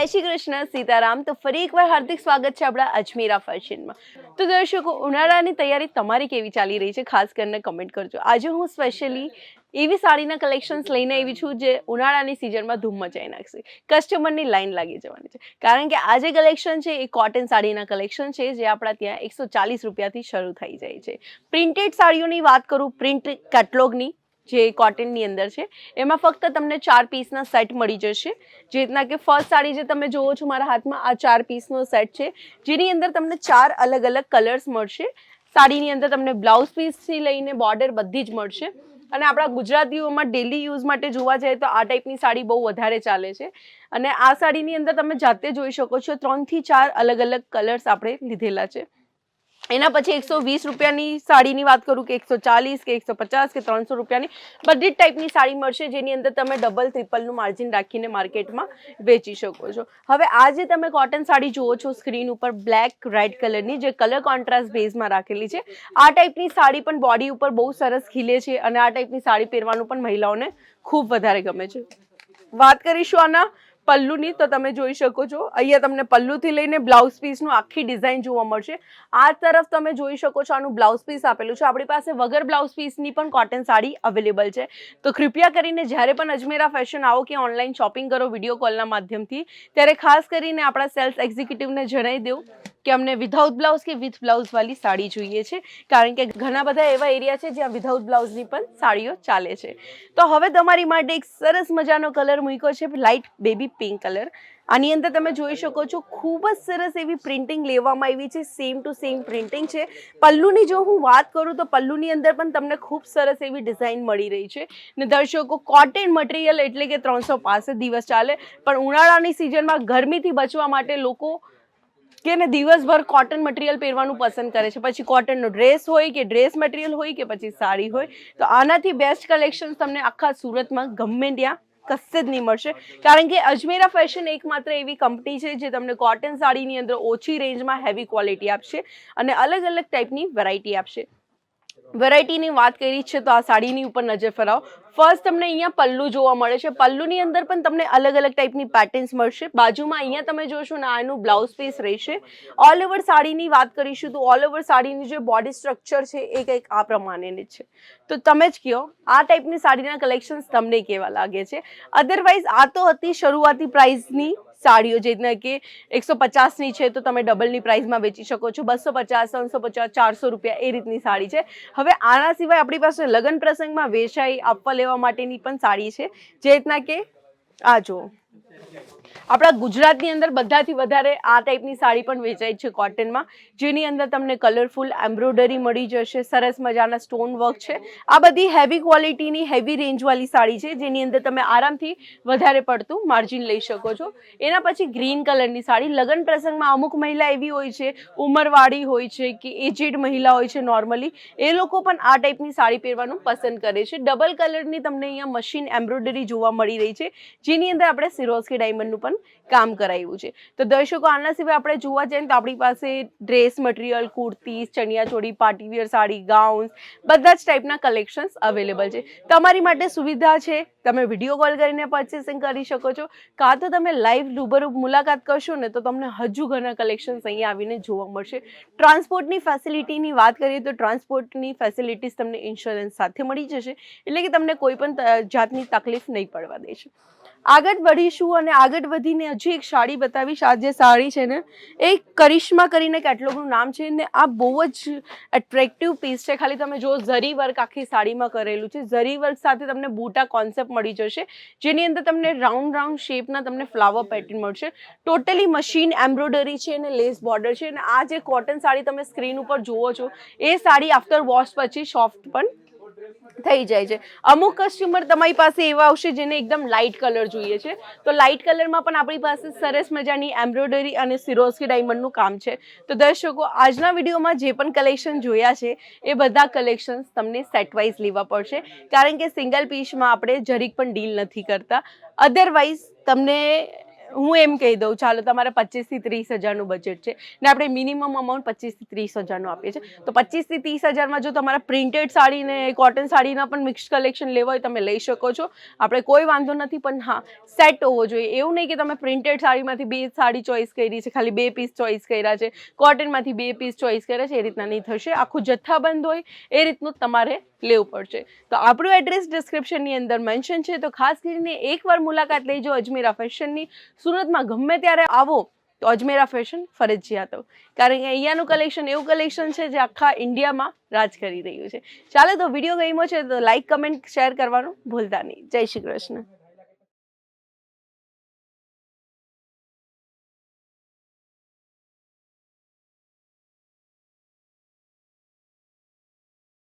જય શ્રી કૃષ્ણ, સીતારામ. તો ફરી એકવાર હાર્દિક સ્વાગત છે આપણા અજમેરા ફેશનમાં તો દર્શકો, ઉનાળાની તૈયારી તમારી કેવી ચાલી રહી છે? ખાસ કરીને કમેન્ટ કરજો. આજે હું સ્પેશિયલી એવી સાડીના કલેક્શન્સ લઈને આવી છું જે ઉનાળાની સિઝનમાં ધૂમ મચાઈ નાખશે. કસ્ટમરની લાઈન લાગી જવાની છે. કારણ કે આજે કલેક્શન છે, એ કોટન સાડીના કલેક્શન છે, જે આપણા ત્યાં એકસો ચાલીસ રૂપિયાથી શરૂ થઈ જાય છે. પ્રિન્ટેડ સાડીઓની વાત કરું પ્રિન્ટ કેટલોગની જે કોટનની અંદર છે, એમાં ફક્ત તમને ચાર પીસના સેટ મળી જશે. જે રીતના કે ફર્સ્ટ સાડી જે તમે જોવો છો મારા હાથમાં, આ ચાર પીસનો સેટ છે. જેની અંદર તમને ચાર અલગ અલગ કલર્સ મળશે. સાડીની અંદર તમને બ્લાઉઝ પીસથી લઈને બોર્ડર બધી જ મળશે. અને આપણા ગુજરાતીઓમાં ડેલી યુઝ માટે જોવા જાય તો આ ટાઈપની સાડી બહુ વધારે ચાલે છે. અને આ સાડીની અંદર તમે જાતે જોઈ શકો છો ત્રણથી ચાર અલગ અલગ કલર્સ આપણે લીધેલા છે. એના પછી એકસો વીસ રૂપિયાની સાડીની વાત કરું કે એકસો ચાલીસ કે એકસો પચાસ કે ત્રણસો રૂપિયાની, બધી જ ટાઈપની સાડી મળશે જેની અંદર તમે ડબલ ટ્રિપલનું માર્જિન રાખીને માર્કેટમાં વેચી શકો છો. હવે આ જે તમે કોટન સાડી જુઓ છો સ્ક્રીન ઉપર બ્લેક રેડ કલરની જે કલર કોન્ટ્રાસ્ટ બેઝમાં રાખેલી છે, આ ટાઈપની સાડી પણ બોડી ઉપર બહુ સરસ ખીલે છે અને આ ટાઈપની સાડી પહેરવાનું પણ મહિલાઓને ખૂબ વધારે ગમે છે. વાત કરીશું આના પલ્લુની તો તમે જોઈ શકો છો. અહીંયા તમને પલ્લુથી લઈને બ્લાઉઝ પીસનું આખી ડિઝાઇન જોવા મળશે. આ તરફ તમે જોઈ શકો છો આનું બ્લાઉઝ પીસ આપેલું છે. આપણી પાસે વગર બ્લાઉઝ પીસની પણ કોટન સાડી અવેલેબલ છે. તો કૃપયા કરીને જ્યારે પણ અજમેરા ફેશન આવો કે ઓનલાઈન શોપિંગ કરો વીડિયો કોલના માધ્યમથી, ત્યારે ખાસ કરીને આપણા સેલ્સ એક્ઝિક્યુટિવને જણાવી દઉં. કે અમને વિધાઉટ બ્લાઉઝ કે વિથ બ્લાઉઝવાળી સાડી જોઈએ છે. કારણ કે ઘણા બધા એવા એરિયા છે જ્યાં વિધાઉટ બ્લાઉઝની પણ સાડીઓ ચાલે છે. તો હવે તમારી માટે એક સરસ મજાનો કલર મૂક્યો છે લાઇટ બેબી પિંક કલર આની અંદર તમે જોઈ શકો છો, ખૂબ જ સરસ એવી પ્રિન્ટિંગ લેવામાં આવી છે સેમ ટુ સેમ પ્રિન્ટિંગ છે. પલ્લુની જો હું વાત કરું તો પલ્લુની અંદર પણ તમને ખૂબ સરસ એવી ડિઝાઇન મળી રહી છે. ને દર્શકો કોટન મટીરિયલ એટલે કે ત્રણસો દિવસ ચાલે. પણ ઉનાળાની સિઝનમાં ગરમીથી બચવા માટે લોકો કે એને દિવસભર કોટન મટીરિયલ પહેરવાનું પસંદ કરે છે? પછી કોટનનો ડ્રેસ હોય કે ડ્રેસ મટીરિયલ હોય કે પછી સાડી હોય, તો આનાથી બેસ્ટ કલેક્શન તમને આખા સુરતમાં ગમે ત્યાં કશે જ નહીં મળશે. કારણ કે અજમેરા ફેશન એકમાત્ર એવી કંપની છે જે તમને કોટન સાડીની અંદર ઓછી રેન્જમાં હેવી ક્વોલિટી આપશે અને અલગ અલગ ટાઈપની વેરાયટી આપશે. વેરાયટીની વાત કરી છે તો આ સાડીની ઉપર નજર ફરાવો. ફર્સ્ટ તમને અહીંયા પલ્લુ જોવા મળે છે. પલ્લુની અંદર પણ તમને અલગ અલગ ટાઈપની પેટર્ન્સ મળશે. બાજુમાં અહીંયા તમે જોશો ને આનું બ્લાઉઝ પીસ રહેશે. ઓલ ઓવર સાડીની વાત કરીશું તો ઓલ ઓવર સાડીની જે બોડી સ્ટ્રક્ચર છે એ કંઈક આ પ્રમાણેની છે. તો તમે જ કહો, આ ટાઈપની સાડીના કલેક્શન્સ તમને કેવા લાગે છે? અધરવાઇઝ આ તો હતી શરૂઆતી પ્રાઇસની સાડીઓ જે રીતના કે એકસો પચાસની છે તો તમે ડબલની પ્રાઇસમાં વેચી શકો છો. બસો પચાસ, ત્રણસો પચાસ, ચારસો રૂપિયા એ રીતની સાડી છે. હવે આના સિવાય આપણી પાસે લગ્ન પ્રસંગમાં વેચાઈ આપવા લેવા માટેની પણ સાડી છે. જે રીતના કે, આ જુઓ. આપણા ગુજરાતની અંદર બધાથી વધારે આ ટાઈપની સાડી પણ વેચાય છે કોટનમાં જેની અંદર તમને કલરફુલ એમ્બ્રોઇડરી મળી જશે, સરસ મજાના સ્ટોન વર્ક છે. આ બધી હેવી ક્વોલિટીની હેવી રેન્જવાળી સાડી છે, જેની અંદર તમે આરામથી વધારે પડતું માર્જિન લઈ શકો છો. એના પછી ગ્રીન કલરની સાડી. લગ્ન પ્રસંગમાં અમુક મહિલા એવી હોય છે, ઉંમરવાળી હોય છે, કે એજેડ મહિલા હોય છે નોર્મલી એ લોકો પણ આ ટાઈપની સાડી પહેરવાનું પસંદ કરે છે. ડબલ કલરની તમને અહીંયા મશીન એમ્બ્રોઇડરી જોવા મળી રહી છે. જેની અંદર આપણે સિરોસ્કી ડાયમંડનું પણ કામ કરાયું છે. તો દર્શકો, આના સિવાય આપણે જોવા જઈએ તો આપણી પાસે dress material kurti chaniya choli party wear sari, gowns, બધા જ ટાઈપના કલેક્શન્સ અવેલેબલ છે. તમારી માટે સુવિધા છે, તમે વીડિયો કોલ કરીને પરચેસિંગ કરી શકો છો. કાં તો તમે લાઈવ રૂબરૂ મુલાકાત કરશો ને તો તમને હજુ ઘણા કલેક્શન્સ અહીંયા આવીને જોવા મળશે. ટ્રાન્સપોર્ટની ફેસિલિટીની વાત કરીએ તો ટ્રાન્સપોર્ટની ફેસિલિટીઝ તમને ઇન્સ્યોરન્સ સાથે મળી જશે. એટલે કે તમને કોઈ પણ જાતની તકલીફ નહીં પડવા દેશે. આગળ વધીશું અને આગળ વધીને હજી એક સાડી બતાવીશ. આ જે સાડી છે ને, એ કરિશ્મા કરીને કેટલોગનું નામ છે ને, આ બહુ જ એટ્રેક્ટિવ પીસ છે. ખાલી તમે જો ઝરી વર્ક આખી સાડીમાં કરેલું છે. ઝરી વર્ક સાથે તમને બૂટા કોન્સેપ્ટ મળી જશે, જેની અંદર તમને રાઉન્ડ રાઉન્ડ શેપના તમને ફ્લાવર પેટર્ન મળશે. ટોટલી મશીન એમ્બ્રોઇડરી છે અને લેસ બોર્ડર છે અને આ જે કોટન સાડી તમે સ્ક્રીન ઉપર જુઓ છો, એ સાડી આફ્ટર વોશ પછી સોફ્ટ પણ થઈ જાય છે. અમુક કસ્ટમર તમારી પાસે એવા આવશે જેને એકદમ લાઇટ કલર જોઈએ છે. તો લાઇટ કલરમાં પણ આપણી પાસે સરસ મજાની એમ્બ્રોઇડરી અને સિરોસ્કી ડાયમંડનું કામ છે. તો દર્શકો, આજના વિડીયોમાં જે પણ કલેક્શન જોયા છે, એ બધા કલેક્શન્સ તમને સેટ વાઇઝ લેવા પડશે. કારણ કે સિંગલ પીસમાં આપણે જરીક પણ ડીલ નથી કરતા. અધરવાઇઝ તમને હું એમ કહી દઉં, ચાલો તમારે પચીસથી ત્રીસ હજારનું બજેટ છે ને આપણે મિનિમમ અમાઉન્ટ પચીસથી ત્રીસ હજારનું આપીએ છીએ. તો પચીસથી ત્રીસ હજારમાં જો તમારા પ્રિન્ટેડ સાડી ને કોટન સાડીના પણ મિક્સ કલેક્શન લેવા હોય તમે લઈ શકો છો. આપણે કોઈ વાંધો નથી, પણ હા સેટ હોવો જોઈએ. એવું નહીં કે તમે પ્રિન્ટેડ સાડીમાંથી બે સાડી ચોઈસ કરી છે, ખાલી બે પીસ ચોઈસ કર્યા છે કોટનમાંથી બે પીસ ચોઈસ કર્યા છે, એ રીતના નહીં થશે. આખું જથ્થાબંધ હોય, એ રીતનું તમારે લેવું પડશે. તો આપણું એડ્રેસ ડિસ્ક્રિપ્શનની અંદર મેન્શન છે. તો ખાસ કરીને એકવાર મુલાકાત લેજો અજમેરા ફેશનની સુરતમાં ગમે ત્યારે આવો તો અજમેરા ફેશન ફરજિયાત કારણ કે અહીંયાનું કલેક્શન એવું કલેક્શન છે જે આખા ઇન્ડિયામાં રાજ કરી રહ્યું છે. ચાલો તો વીડિયો ગમ્યો છે તો લાઈક કમેન્ટ શેર કરવાનું ભૂલતા નહીં. જય શ્રી કૃષ્ણ.